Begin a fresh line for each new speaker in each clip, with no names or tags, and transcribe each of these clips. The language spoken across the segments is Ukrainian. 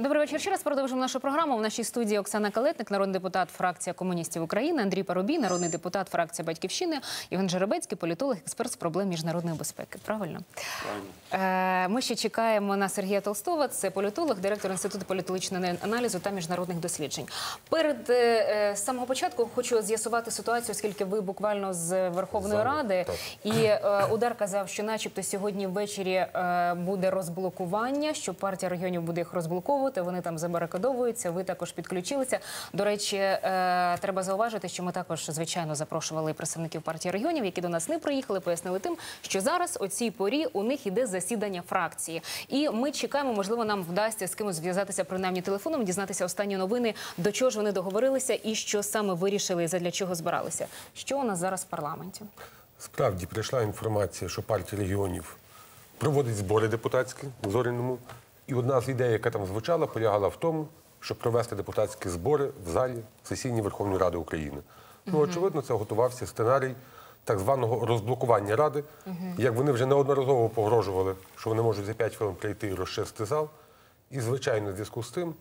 Добрий вечір. Ще раз продовжуємо нашу програму. В нашій студії Оксана Калетник, народний депутат фракція комуністів України, Андрій Парубій, народний депутат фракція Батьківщини, Євген Жеребецький, політолог, експерт з проблем міжнародної безпеки. Правильно? Е, Ми ще чекаємо на Сергія Толстова. Це політолог, директор інституту політичного аналізу та міжнародних досліджень. Перед е, е, самого початку хочу з'ясувати ситуацію, оскільки ви буквально з Верховної
Зали,
Ради
так.
і удар казав, що, начебто, сьогодні ввечері буде розблокування, що партія регіонів буде їх розблоковувати. Вони там забарикадовуються. Ви також підключилися. До речі, е, треба зауважити, що ми також звичайно запрошували представників партії регіонів, які до нас не приїхали, пояснили тим, що зараз о цій порі у них іде засідання фракції, і ми чекаємо, можливо, нам вдасться з кимось зв'язатися принаймні телефоном, дізнатися останні новини, до чого ж вони договорилися і що саме вирішили, і задля чого збиралися. Що у нас зараз в парламенті?
Справді прийшла інформація, що партія регіонів проводить збори депутатські в Зоряному. І одна з ідей, яка там звучала, полягала в тому, щоб провести депутатські збори в залі сесійній Верховної Ради України. Ну, очевидно, це готувався сценарій так званого розблокування ради. Як вони вже неодноразово погрожували, що вони можуть за 5 хвилин прийти і розчистити зал. І, звичайно, в зв'язку з тим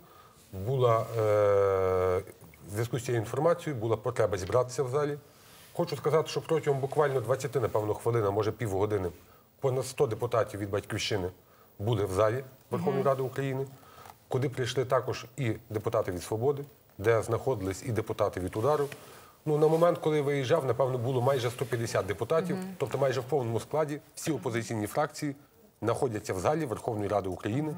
була е, в зв'язку з цією інформацією була потреба зібратися в залі. Хочу сказати, що протягом буквально 20, напевно, хвилин, а може півгодини, понад 100 депутатів від батьківщини були в залі Верховної Ради України, куди прийшли також і депутати від свободи, де знаходились і депутати від удару. Ну, на момент, коли виїжджав, напевно, було майже 150 депутатів, тобто майже в повному складі всі опозиційні фракції знаходяться в залі Верховної Ради України,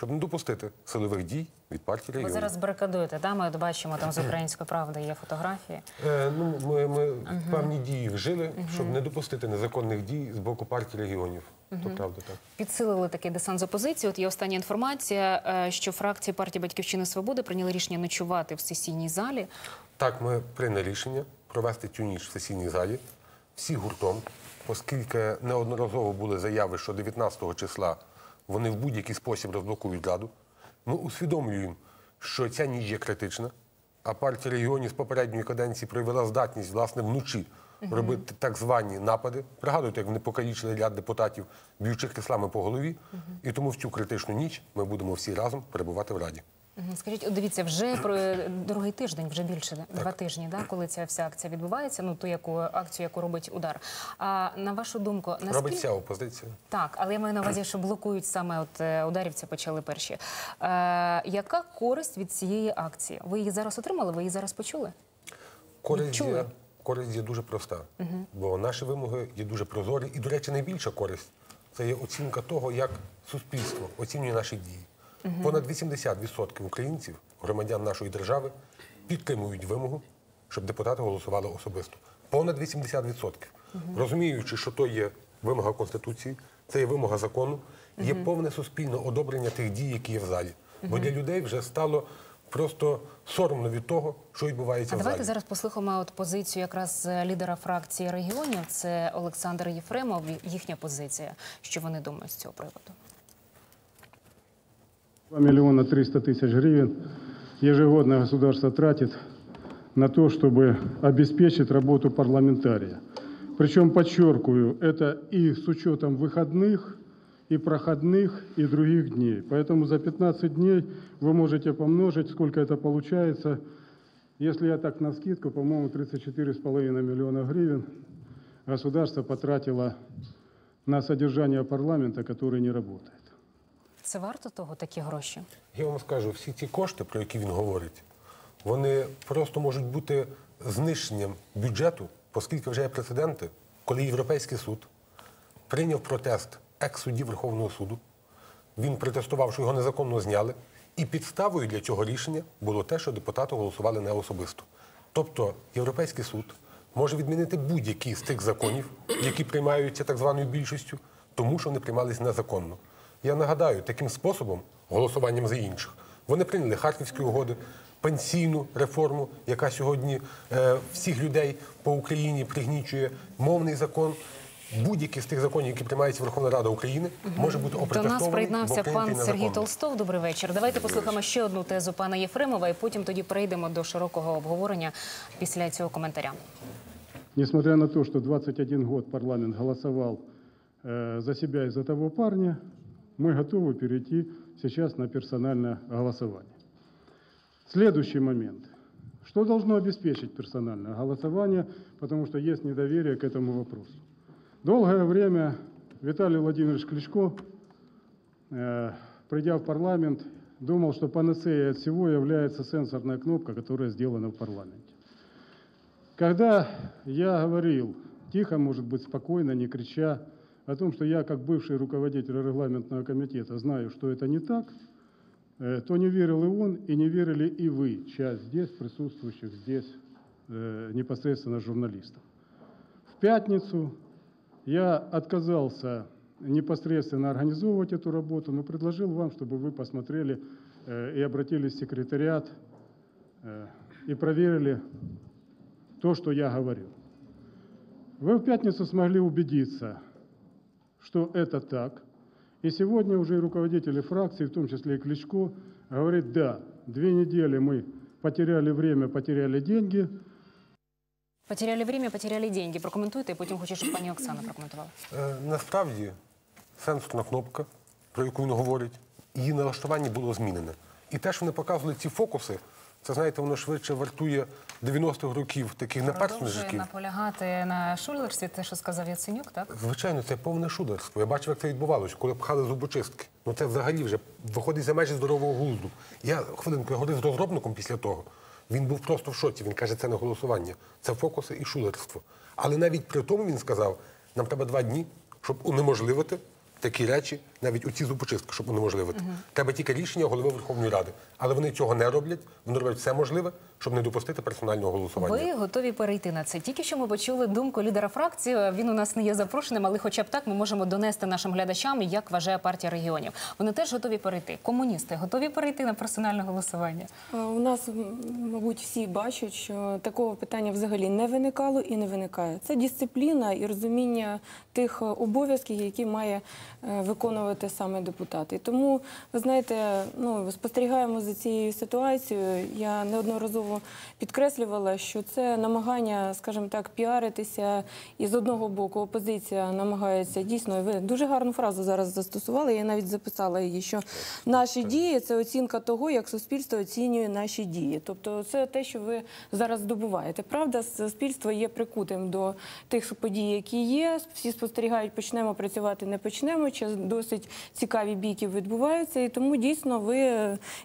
щоб не допустити силових дій від партії
Ви зараз барикадуєте, да? Ми от бачимо там з української правди є фотографії.
Е, ну, ми, ми певні дії вжили, щоб не допустити незаконних дій з боку партії регіонів. То правда так.
Підсилили такий десант з опозиції. От є остання інформація, е, що фракції партії Батьківщини Свободи прийняли рішення ночувати в сесійній залі.
Так, ми прийняли рішення провести цю ніч в сесійній залі, всі гуртом, оскільки неодноразово були заяви, що 19 числа вони в будь-який спосіб розблокують раду. Ми усвідомлюємо, що ця ніч є критична, а партія регіонів з попередньої каденції проявила здатність власне вночі робити так звані напади. Пригадуйте, як вони покалічили ряд депутатів, б'ючи кислами по голові. І тому в цю критичну ніч ми будемо всі разом перебувати в раді.
Скажіть, дивіться, вже про другий тиждень, вже більше два тижні, да, коли ця вся акція відбувається. Ну ту яку акцію, яку робить удар. А на вашу думку, наскільки
Робить вся опозиція.
Так, але я маю на увазі, що блокують саме от е, ударівці почали перші. Е, яка користь від цієї акції? Ви її зараз отримали? Ви її зараз почули?
Користь
Відчули?
є, користь є дуже проста, бо наші вимоги є дуже прозорі. І, до речі, найбільша користь це є оцінка того, як суспільство оцінює наші дії. Понад 80% українців, громадян нашої держави, підтримують вимогу, щоб депутати голосували особисто. Понад 80%. Розуміючи, що то є вимога Конституції, це є вимога закону, є повне суспільне одобрення тих дій, які є в залі. Бо для людей вже стало просто соромно від того, що відбувається
А
в
давайте зараз послухаємо от позицію якраз е, лідера фракції регіонів. Це Олександр Єфремов. Їхня позиція. Що вони думають з цього приводу?
2 миллиона 300 тысяч гривен ежегодно государство тратит на то, чтобы обеспечить работу парламентария. Причем, подчеркиваю, это и с учетом выходных, и проходных, и других дней. Поэтому за 15 дней вы можете помножить, сколько это получается. Если я так на скидку, по-моему, 34,5 миллиона гривен государство потратило на содержание парламента, который не работает.
Це варто того такі гроші?
Я вам скажу, всі ці кошти, про які він говорить, вони просто можуть бути знищенням бюджету, оскільки вже є прецеденти, коли Європейський суд прийняв протест екс-судді Верховного суду. Він протестував, що його незаконно зняли. І підставою для цього рішення було те, що депутати голосували не особисто. Тобто Європейський суд може відмінити будь-які з тих законів, які приймаються так званою більшістю, тому що вони приймались незаконно. Я нагадаю, таким способом, голосуванням за інших, вони прийняли Харківські угоди, пенсійну реформу, яка сьогодні е, всіх людей по Україні пригнічує, мовний закон. Будь-який з тих законів, які приймається Верховна Рада України, може бути
До нас приєднався пан Сергій. Толстов. Добрий вечір. Давайте послухаємо ще одну тезу пана Єфремова, і потім тоді перейдемо до широкого обговорення після цього коментаря.
Несмотря на то, что 21 год парламент голосовал э, за себя и за того парня, мы готовы перейти сейчас на персональное голосование. Следующий момент. Что должно обеспечить персональное голосование, потому что есть недоверие к этому вопросу. Долгое время Виталий Владимирович Кличко, э, придя в парламент, думал, что панацеей от всего является сенсорная кнопка, которая сделана в парламенте. Когда я говорил, тихо, может быть, спокойно, не крича, о том, что я, как бывший руководитель регламентного комитета, знаю, что это не так, э, то не верил и он, и не верили и вы, часть здесь присутствующих, здесь э, непосредственно журналистов. В пятницу я отказался непосредственно организовывать эту работу, но предложил вам, чтобы вы посмотрели э, и обратились в секретариат и проверили то, что я говорил. Вы в пятницу смогли убедиться, что это так. И сегодня уже и руководители фракции, в том числе и Кличко, говорит, да, две недели мы потеряли время, потеряли деньги,
Потеряли время, потеряли деньги. Прокоментуйте, і потім хочу, щоб пані Оксана прокоментувала.
Е, Насправді сенсорна кнопка, про яку він говорить, її налаштування було змінене. І те, що вони показували ці фокуси, це знаєте, воно швидше вартує 90-х років таких
Продовжує
наперсничків.
наполягати на шулерстві, те, що сказав Яценюк, так?
Звичайно, це повне шулерство. Я бачив, як це відбувалося, коли пхали зубочистки. Ну це взагалі вже виходить за межі здорового глузду. Я хвилинку я говорив з розробником після того. Він був просто в шоці. Він каже, це не голосування, це фокуси і шулерство. Але навіть при тому він сказав, нам треба два дні, щоб унеможливити такі речі, навіть оці зубочистки, щоб унеможливити. Треба тільки рішення голови Верховної Ради. Але вони цього не роблять. Вони роблять все можливе, щоб не допустити персонального голосування.
Ви готові перейти на це. Тільки що ми почули думку лідера фракції. Він у нас не є запрошеним, але хоча б так ми можемо донести нашим глядачам, як вважає партія регіонів. Вони теж готові перейти. Комуністи готові перейти на персональне голосування.
У нас, мабуть, всі бачать, що такого питання взагалі не виникало і не виникає. Це дисципліна і розуміння тих е, обов'язків, які має е, виконувати саме депутат. І тому, ви знаєте, ну, спостерігаємо за цією ситуацією. Я неодноразово підкреслювала, що це намагання, скажімо так, піаритися. І з одного боку опозиція намагається дійсно, ви дуже гарну фразу зараз застосували. Я навіть записала її, що наші дії це оцінка того, як суспільство оцінює наші дії. Тобто, це те, що ви зараз здобуваєте. Правда, суспільство є прикутим до тих подій, які є. Всі спостерігають, почнемо працювати, не почнемо. Чи досить цікаві бійки відбуваються, і тому дійсно ви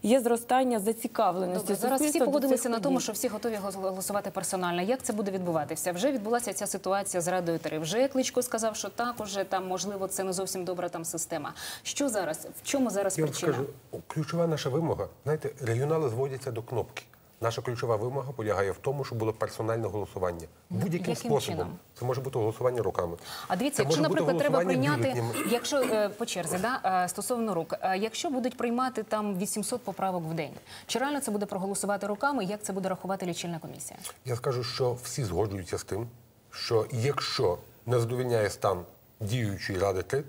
є зростання зацікавленості.
Добре, зараз всі погодилися на тому, що всі готові голосувати персонально. Як це буде відбуватися? Вже відбулася ця ситуація з Радою 3. Вже Кличко сказав, що так, уже там можливо це не зовсім добра там система. Що зараз? В чому зараз
Я вам
причина?
скажу, ключова наша вимога, знаєте, регіонали зводяться до кнопки. Наша ключова вимога полягає в тому, щоб було персональне голосування. Будь-яким
яким
способом.
чином?
Це може бути голосування руками.
А дивіться,
Це
якщо, наприклад, треба прийняти,
бюлетнями.
якщо е, по черзі, да, е, стосовно рук, е, якщо будуть приймати там 800 поправок в день, чи реально це буде проголосувати руками? Як це буде рахувати лічильна комісія?
Я скажу, що всі згоджуються з тим, що якщо не задовільняє стан діючої ради 3,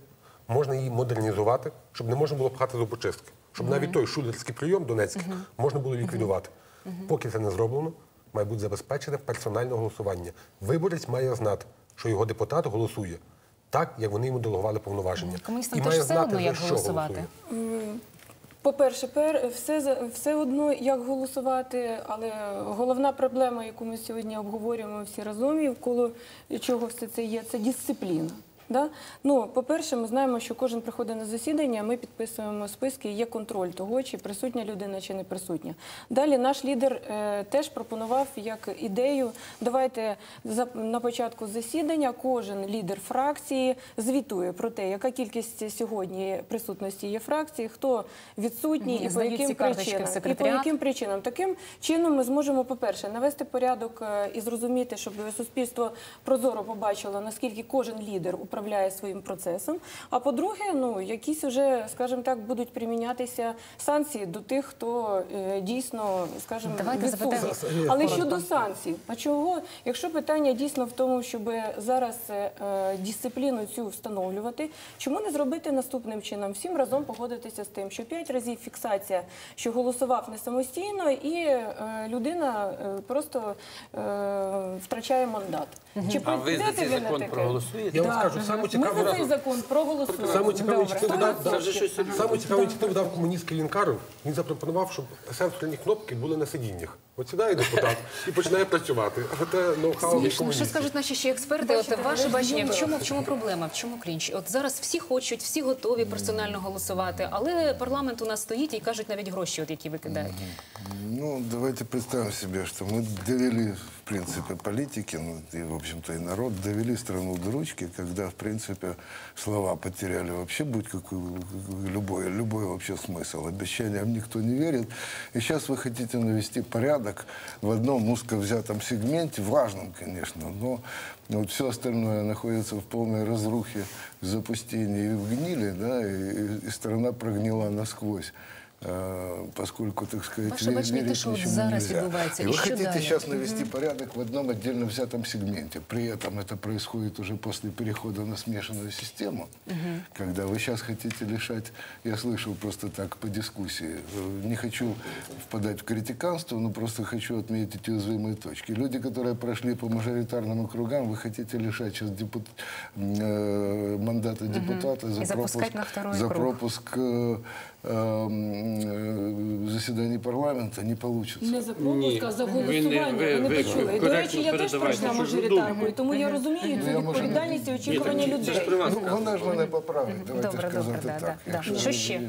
можна її модернізувати, щоб не можна було пхати зубочистки. Щоб навіть той шулерський прийом донецький можна було ліквідувати. Поки це не зроблено, має бути забезпечене персональне голосування. Виборець має знати, що його депутат голосує так, як вони йому делегували повноваження.
Комуністам
І
теж
має
все
знати,
одно,
за
як
що
голосувати.
голосує.
По-перше, пер, все, за- все одно, як голосувати, але головна проблема, яку ми сьогодні обговорюємо всі разом, і вколо чого все це є, це дисципліна. Да? Ну, по-перше, ми знаємо, що кожен приходить на засідання, ми підписуємо списки, є контроль того, чи присутня людина, чи не присутня. Далі наш лідер е, теж пропонував як ідею, давайте за, на початку засідання кожен лідер фракції звітує про те, яка кількість сьогодні присутності є фракції, хто відсутній
Мгм.
і по яким причинам. І по яким причинам. Таким чином ми зможемо, по-перше, навести порядок е, і зрозуміти, щоб суспільство прозоро побачило, наскільки кожен лідер управляє своїм процесом. А по-друге, ну якісь уже, скажімо так, будуть примінятися санкції до тих, хто е, дійсно, скажімо,
Давайте
відсутній. Але щодо санкцій, а чого, якщо питання дійсно в тому, щоб зараз е, е, дисципліну цю встановлювати, чому не зробити наступним чином? Всім разом погодитися з тим, що п'ять разів фіксація, що голосував не самостійно, і е, людина е, просто е, втрачає мандат. Чи
А ви за цей закон проголосуєте?
Я вам скажу, Саме
Ми за цей закон проголосуємо.
Саме цікаву ініціативу
Добре.
дав, дав, саме цікаву ініціативу дав комуністський Лінкаров. Він запропонував, щоб сенсорні кнопки були на сидіннях. От сідає депутат і починає працювати. Це ноу-хау
Смішно. Що скажуть наші ще експерти? От ваше бачення, в чому, в чому проблема? В чому крінж? От зараз всі хочуть, всі готові персонально голосувати, але парламент у нас стоїть і кажуть навіть гроші, от які викидають.
Ну, давайте представим себе, что мы довели, принципе, политики, ну, и, в общем-то, и народ, довели страну до ручки, когда, в принципе, слова потеряли вообще будь какой, любой, любой вообще смысл. Обещаниям никто не верит. И сейчас вы хотите навести порядок в одном узко взятом сегменте, важном, конечно, но вот все остальное находится в полной разрухе, запустении и в гниле, да, и, и страна прогнила насквозь. Э, поскольку, так сказать,
Ваше
ве-
бачення
верить
те, що от
ничему
зараз
нельзя.
відбувається.
И
І
вы
що
хотите
далі?
сейчас навести порядок в одном отдельно взятом сегменте. При этом это происходит уже после перехода на смешанную систему. Когда вы сейчас хотите лишать, я слышал просто так по дискуссии, э, не хочу впадать в критиканство, но просто хочу отметить уязвимые точки. Люди, которые прошли по мажоритарным округам, вы хотите лишать сейчас депут... э, мандата депутата за
И запускать
пропуск,
на второй
за
круг.
пропуск э, э, заседаний парламента не получится.
Не за пропуск, а за
ви не-
голосування.
ви-
Ви не
ви
почули. І, до
коректно
речі, я теж
передавайте
пройшла
чужу
мажоритаркою, тому я розумію цю
я можу-
відповідальність і очікування
Це ж
людей.
при вас.
Ну, вона ж мене поправить, давайте
Добре,
сказати
добре, да,
так.
да, да.
якщо
Що
ви-
ще?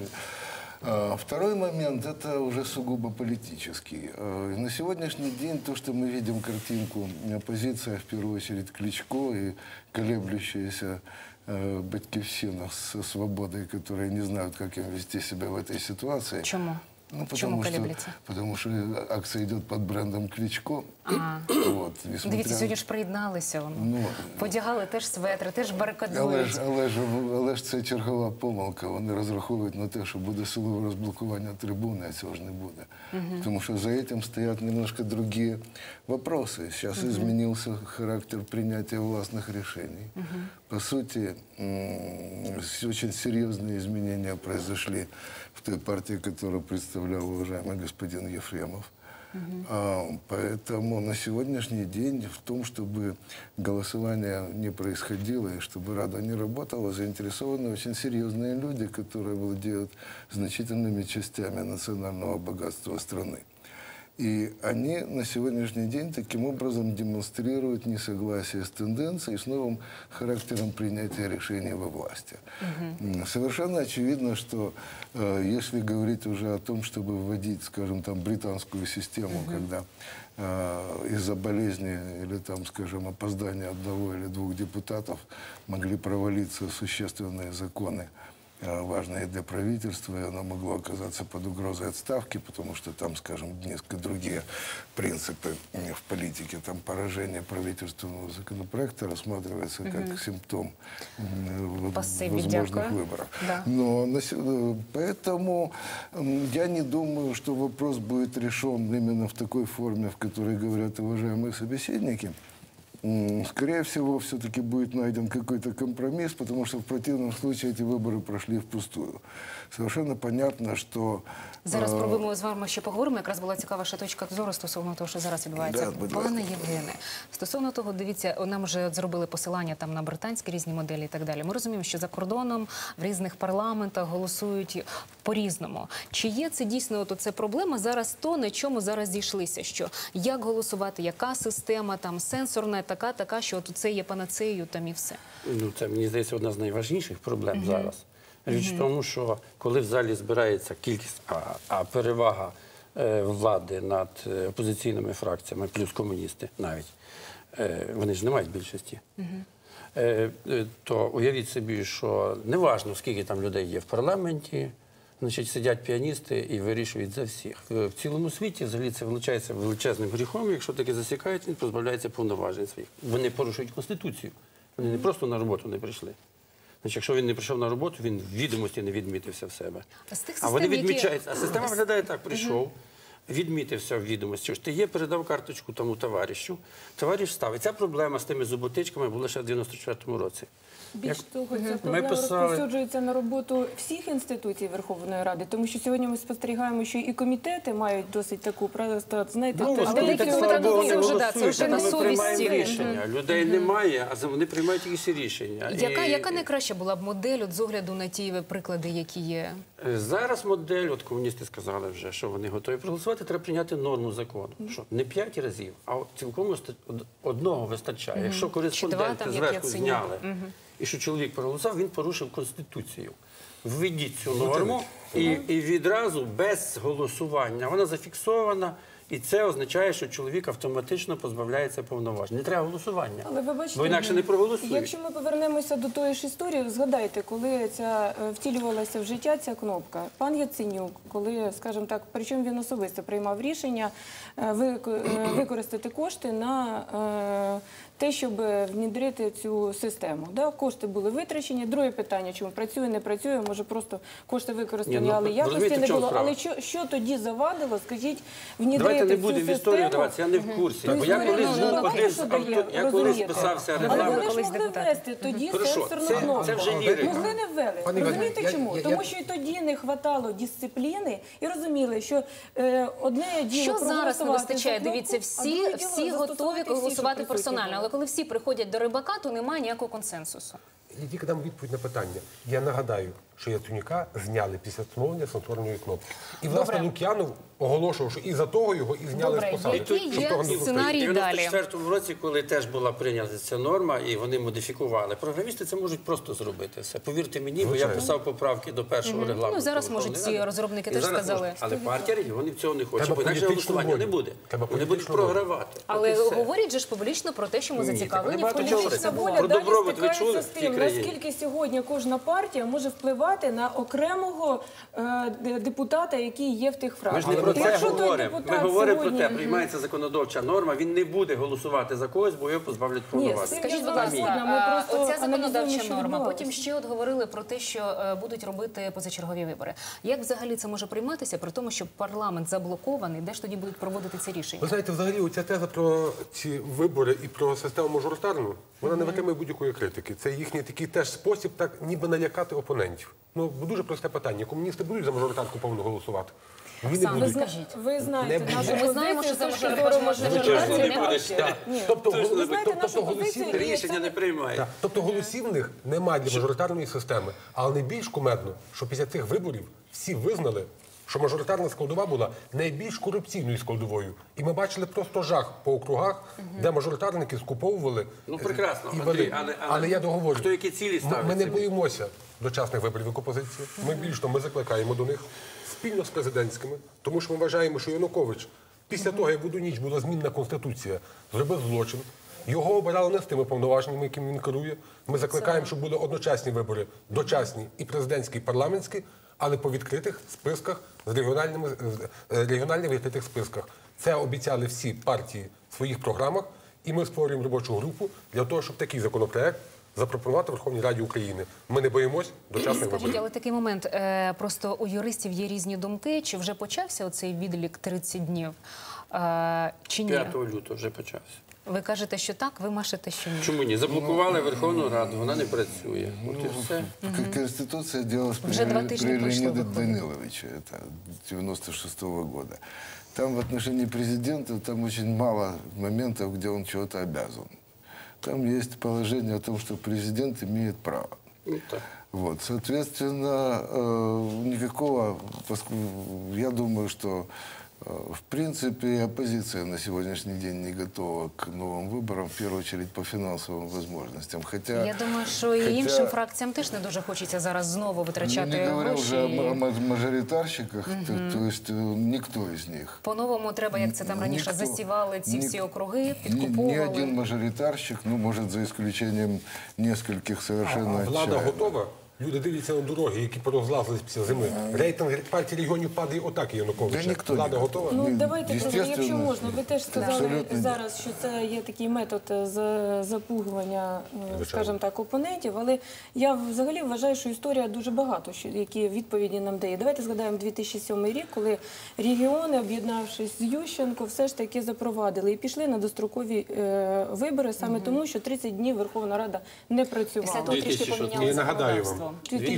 А, Второй момент – это уже сугубо политический. А, и На сегодняшний день то, что мы видим картинку, оппозиция, в первую очередь Кличко и колеблющаяся э, Батькивщина со свободой, которые не знают, как им вести себя в этой ситуации.
Чому?
Ну,
Чому
потому что,
колеблется?
потому что акция идет под брендом Кличко.
Ага.
Вот, несмотря
Дивіться,
на-
сьогодні ж приєдналися вони.
Ну,
Подягали теж светри, теж
Але
барикадують.
ж, але, ж, але ж це чергова помилка. Вони розраховують на те, що буде силове розблокування трибуни, а цього ж не буде. Тому що за этим стоять немножко другие вопросы. Сейчас изменился характер принятия властных решений. По сути, очень серьезные изменения произошли в той партии, которую представлял уважаемый господин Ефремов. А, Поэтому на сегодняшний день в том, чтобы голосование не происходило и чтобы Рада не работала, заинтересованы очень серьезные люди, которые владеют значительными частями национального богатства страны. И они на сегодняшний день таким образом демонстрируют несогласие с тенденцией, с новым характером принятия решений во власти. М, Совершенно очевидно, что э, если говорить уже о том, чтобы вводить, скажем, там британскую систему, когда э, из-за болезни или там, скажем, опоздания одного или двух депутатов могли провалиться существенные законы, э, важное для правительства, и оно могло оказаться под угрозой отставки, потому что там, скажем, несколько другие принципы э, в политике. Там поражение правительственного законопроекта рассматривается как симптом э,
Спасибо,
возможных
дякую.
выборов.
Да.
Но э, поэтому я не думаю, что вопрос будет решен именно в такой форме, в которой говорят уважаемые собеседники. М, Скорее всего, все-таки будет найден какой-то компромисс, потому что в противном случае эти выборы прошли впустую. Совершенно понятно, что...
Зараз
э,
пробуємо з вами ще поговоримо. Якраз була цікава ще точка зору стосовно того, що зараз відбувається.
Да, будь
Пане
ласка.
Євгене, стосовно того, дивіться, нам вже от зробили посилання там на британські різні моделі і так далі. Ми розуміємо, що за кордоном в різних парламентах голосують по-різному. Чи є це дійсно от це проблема зараз? То на чому зараз зійшлися? Що як голосувати, яка система там сенсорна, така, така, що от це є панацею там і все.
Ну, це мені здається одна з найважніших проблем зараз. Річ в тому, що коли в залі збирається кількість, а, а перевага е, влади над е, опозиційними фракціями, плюс комуністи навіть, е, вони ж не мають більшості. То уявіть собі, що неважно, скільки там людей є в парламенті, значить, сидять піаністи і вирішують за всіх. В, цілому світі взагалі це вилучається величезним гріхом. Якщо таке засікають, він позбавляється повноважень своїх. Вони порушують конституцію. Вони не просто на роботу не прийшли. Значить, якщо він не прийшов на роботу, він в відомості не відмітився в себе.
А з тих
а вони
які-
відмічаються. А система виглядає так: прийшов. відмітився в відомості, що ти є, передав карточку тому товаришу, товариш став. І ця проблема з тими зуботичками була ще в 94-му році.
Більш
Як-
того, ця проблема
писали-
розповсюджується на роботу всіх інституцій Верховної Ради, тому що сьогодні ми спостерігаємо, що і комітети мають досить таку просто, знаєте,
Ну,
але деякі комітети вже, да, це вже на совісті.
рішення. Людей немає, а за- вони приймають якісь рішення.
Яка,
І-
яка найкраща була б модель от, з огляду на ті приклади, які є?
Е, Зараз модель, от комуністи сказали вже, що вони готові проголосувати, треба прийняти норму закону. Що не п'ять разів, а цілком одного вистачає. Якщо кореспонденти зверху зняли, і що чоловік проголосував, він порушив Конституцію. Введіть цю норму і, і відразу без голосування. Вона зафіксована, і це означає, що чоловік автоматично позбавляється повноважень. Не треба голосування.
Але ви бачите,
бо інакше не проголосують.
Якщо ми повернемося до тої ж історії, згадайте, коли ця е, втілювалася в життя ця кнопка. Пан Яценюк, коли, скажімо так, причому він особисто приймав рішення е, е, використати кошти на те, щоб внідрити цю систему. Да? Кошти були витрачені. Друге питання, чому працює, не працює, може просто кошти використані,
Ні, ну,
але якості не було. Але що, що тоді завадило, скажіть, внідрити
Давайте не будемо в історію даватися, я не в курсі. Бо я колись був авто- я колись писався
Але
регламент.
вони ж
Колись
могли
депутат.
ввести тоді
Хорошо,
сенсорну
це-
кнопку.
це вже лірика.
Могли не ввели.
Іване,
Розумієте
я-
чому?
я-
Тому
я-
що і тоді не хватало дисципліни і розуміли, що е, одне діло
Що зараз не
проголосувати
вистачає?
за кнопку,
Дивіться,
а
всі,
друге діло
всі
застосувати
готові
всі,
голосувати персонально, але коли всі приходять до рибака, то немає ніякого консенсусу.
Я тільки дам відповідь на питання. Я нагадаю, що Яценюка зняли після встановлення сенсорної кнопки. І власне
Добре.
Лук'янов оголошував, що і за того його і зняли
Добре,
з посади.
який
Щоб
є
того не допустити.
сценарій?
У
далі.
94-му році, коли теж була прийнята ця норма, і вони модифікували. Програмісти це можуть просто зробити все. Повірте мені, бо я
Звичайно.
писав поправки до першого регламенту.
Ну, зараз,
Верховної
може, ці
Ради.
розробники
І
теж
зараз
сказали.
можуть. Але партія регіонів цього не хоче,
Треба
бо інакше
політичну
голосування не буде.
Треба
Вони будуть
політичну волю.
програвати.
Але
От і все.
говорять же ж публічно про те, що ми
Ні,
зацікавлені в
багато чого
політичній
це. Про
далі
добробут ви чули
з
в цій країні?
наскільки сьогодні кожна партія може впливати на окремого е, депутата, який є в тих
Ми ж не про це говоримо. Ми говоримо про те, приймається законодавча норма, він не буде голосувати за когось, бо його позбавлять повноважень.
Скажіть, будь ласка, оця законодавча норма. Потім ще от говорили про те, що е, будуть робити позачергові вибори. Як взагалі це може прийматися при тому, що парламент заблокований? Де ж тоді будуть проводити ці рішення?
Ви знаєте, взагалі оця теза про ці вибори і про систему мажоритарну, вона не витримує будь-якої критики. Це їхній такий теж спосіб, так ніби налякати опонентів. Ну дуже просте питання. Комуністи будуть за мажоритарку повну голосувати? Вони не
Саме
будуть.
Ви знаєте
Не
нашу
буде.
Ми знаємо, що
позицію з
це
точки зору
не буде.
Ні.
Тобто, голос-
знаєте
тобто голосів
і
Рішення не приймає.
Так, тобто голосів в них немає для мажоритарної системи. Але найбільш кумедно, що після цих виборів всі визнали, що мажоритарна складова була найбільш корупційною складовою. І ми бачили просто жах по округах, де мажоритарники скуповували.
Ну,
е,
прекрасно,
і
Андрій,
вели.
але- але
я договорю.
хто які цілі
Ми-
ставить
Ми не
собі?
боїмося дочасних виборів опозиції. Ми більш того, ми закликаємо до них спільно з президентськими, тому що ми вважаємо, що Янукович після того, як одну ніч була змінна конституція, зробив злочин. Його обирали не з тими повноваженнями, якими він керує. Ми закликаємо, щоб були одночасні вибори, дочасні і президентські, і парламентські, але по відкритих списках з регіональними е, регіональних відкритих списках. Це обіцяли всі партії в своїх програмах, і ми створюємо робочу групу для того, щоб такий законопроект запропонувати Верховній Раді України. Ми не боїмось дочасних
Скажіть,
виборів.
але такий момент. е, Просто у юристів є різні думки. Чи вже почався оцей відлік 30 днів? е, Чи ні?
5 лютого вже почався.
Ви кажете, що так, ви машете, що ні.
Чому ні? Заблокували Верховну Раду, вона не працює. От і все.
К- Конституция делалась при, при
тижня прошло,
Леониде
выходит.
Даниловиче, это 96 года. Там в отношении президента там очень мало моментов, где он чего-то обязан. Там есть положение о том, что президент имеет право.
Ну, так.
Вот, соответственно, э, никакого, я думаю, что в принципе оппозиция на сегодняшний день не готова к новым выборам, в первую очередь по финансовым возможностям. Хотя,
Я думаю, що і
хотя-
іншим фракціям теж не дуже хочеться зараз знову
ну,
витрачати
не говоря
гроші.
уже о ма- ма- мажоритарщиках, то, то есть э, никто из них.
По-новому треба, як це там раніше,
Ніхто.
засівали ці
Ні-
всі округи,
Ни,
підкуповували.
ни один мажоритарщик, ну, может, за исключением нескольких
А
совершенно
влада
отчаянных.
готова Люди дивляться на дороги, які порозлазились після зими. Рейтинг партії регіонів падає отак
Да ніхто
Влада готова?
Ну давайте просто, якщо можна, ви теж сказали
Абсолютно
зараз, що це є такий метод е, з запугування, е, скажімо так, опонентів. Але я взагалі вважаю, що історія дуже багато, що які відповіді нам дає. Давайте згадаємо 2007 рік, коли регіони, об'єднавшись з Ющенко, все ж таки запровадили і пішли на дострокові е, вибори саме тому, що 30 днів Верховна Рада не працювала.
Після того трішки
2006.
поміняли
Я нагадаю
законодавство.
вам,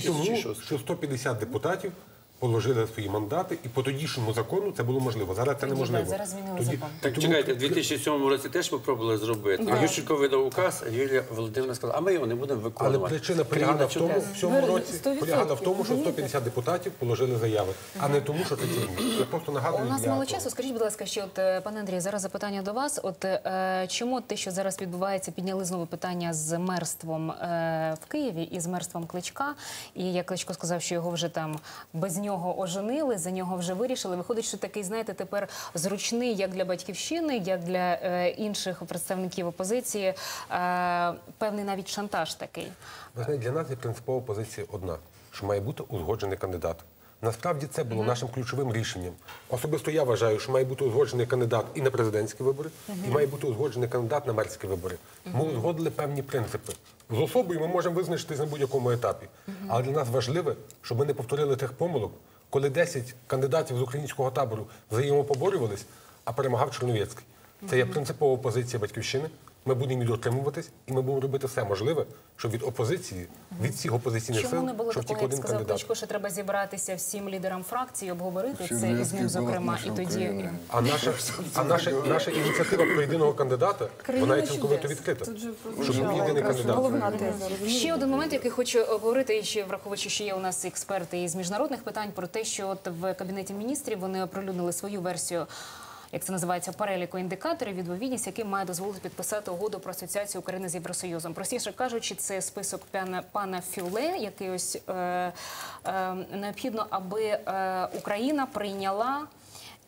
тому,
2006.
що 150 депутатів положили свої мандати, і по тодішньому закону це було можливо. Зараз це неможливо.
зараз змінили
Тоді-
закон.
Так
тому-
чекайте, в 2007 році теж спробували зробити. Ющенко видав указ, а Юлія Володимирівна сказала, а ми його не будемо
Але
виконувати.
причина полягала в тому, в цьому
Ви-
році
100%,
полягала в тому, що
розумієте?
150 депутатів положили заяви, а не тому, що це ці. Я просто нагадую.
У нас
для
мало
того.
часу. Скажіть, будь ласка, що от е, пане Андрію, зараз запитання до вас. От е, чому те, що зараз відбувається, підняли знову питання з мерством е, в Києві і з мерством Кличка. І як Кличко сказав, що його вже там без нього оженили, за нього вже вирішили. Виходить, що такий, знаєте, тепер зручний як для батьківщини, як для е, інших представників опозиції. Е, певний навіть шантаж такий.
Ви знаєте, для нас є принципова позиція одна, що має бути узгоджений кандидат. Насправді це було нашим ключовим рішенням. Особисто я вважаю, що має бути узгоджений кандидат і на президентські вибори, і має бути узгоджений кандидат на мерські вибори. Ми узгодили певні принципи. З особою ми можемо визначитись на будь-якому етапі. Але для нас важливе, щоб ми не повторили тих помилок, коли 10 кандидатів з українського табору взаємопоборювались, а перемагав Чорновецький. Це є принципова позиція батьківщини. Ми будемо її дотримуватись, і ми будемо робити все можливе, щоб від опозиції, від всіх опозиційних
Чому
сил,
не було
щоб
такого, як сказав. Кличко, що треба зібратися всім лідерам фракції, обговорити це і з ним, зокрема, і тоді.
А наша, а наша, наша ініціатива про єдиного кандидата, вона є цілковито відкрита.
Тут же
Щоб був єдиний кандидат.
головна
Ще один момент, який хочу обговорити, і ще враховуючи, що є у нас експерти із міжнародних питань, про те, що от в кабінеті міністрів вони оприлюднили свою версію. Як це називається переліку індикаторів, відповідність, яким має дозволити підписати угоду про асоціацію України з Євросоюзом. Простіше кажучи, це список пана, пана Фюле, який ось е, е, необхідно, аби е, Україна прийняла.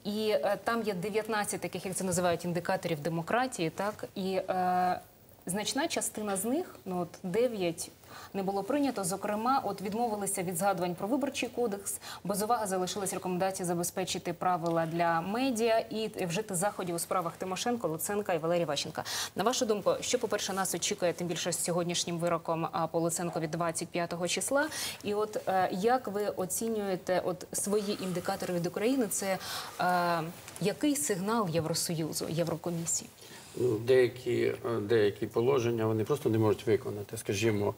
І е, там є 19 таких, як це називають, індикаторів демократії, так і е, значна частина з них, ну от 9 не було прийнято. Зокрема, от відмовилися від згадувань про виборчий кодекс. Без уваги залишились рекомендації забезпечити правила для медіа і вжити заходів у справах Тимошенко, Луценка і Валерія Ващенка. На вашу думку, що по перше нас очікує тим більше з сьогоднішнім вироком по Луценкові 25 числа? І от е, як ви оцінюєте от свої індикатори від України? Це е, який сигнал Євросоюзу, Єврокомісії?
Ну, деякі, е, деякі положення вони просто не можуть виконати. Скажімо,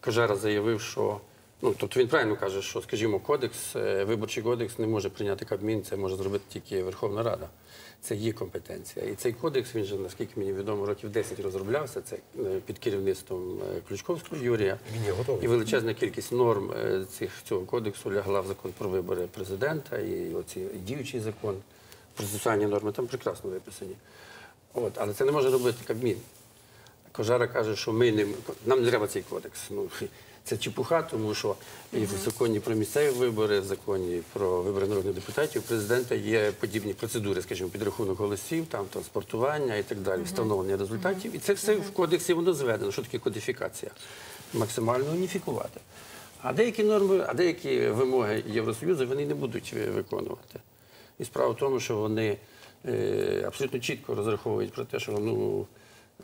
Кажера заявив, що ну тобто він правильно каже, що скажімо, кодекс, е, виборчий кодекс не може прийняти Кабмін, це може зробити тільки Верховна Рада. Це її компетенція. І цей кодекс він же, наскільки мені відомо, років 10 розроблявся. Це е, під керівництвом е, Ключковського Юрія.
Він є готовий.
І величезна кількість норм е, цих цього кодексу лягла в закон про вибори президента і оці і діючий закон. Процесуальні норми там прекрасно виписані. От, але це не може робити Кабмін. Кожара каже, що ми не нам не треба цей кодекс. Ну це чепуха, тому що і в законі про місцеві вибори, в законі про вибори народних депутатів, президента є подібні процедури, скажімо, підрахунок голосів, там транспортування і так далі, встановлення результатів. І це все в кодексі воно зведено. Що таке кодифікація? Максимально уніфікувати. А деякі норми, а деякі вимоги Євросоюзу вони не будуть виконувати. І справа в тому, що вони е, абсолютно чітко розраховують про те, що ну,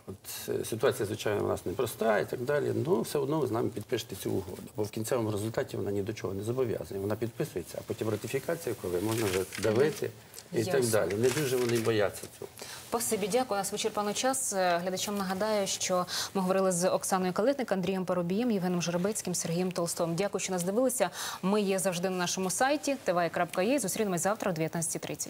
от, е, ситуація, звичайно, у нас непроста і так далі. Ну, все одно ви з нами підпишете цю угоду. Бо в кінцевому результаті вона ні до чого не зобов'язана. Вона підписується, а потім ратифікація, коли можна вже давити і так далі. Не дуже вони бояться цього.
Спасибі, дякую. У нас вичерпано час. Е, Глядачам нагадаю, що ми говорили з Оксаною Калитник, Андрієм Парубієм, Євгеном Жеребецьким, Сергієм Толстовим. Дякую, що нас дивилися. Ми є завжди на нашому сайті tv.ua. Зустрінемось завтра о 19.30.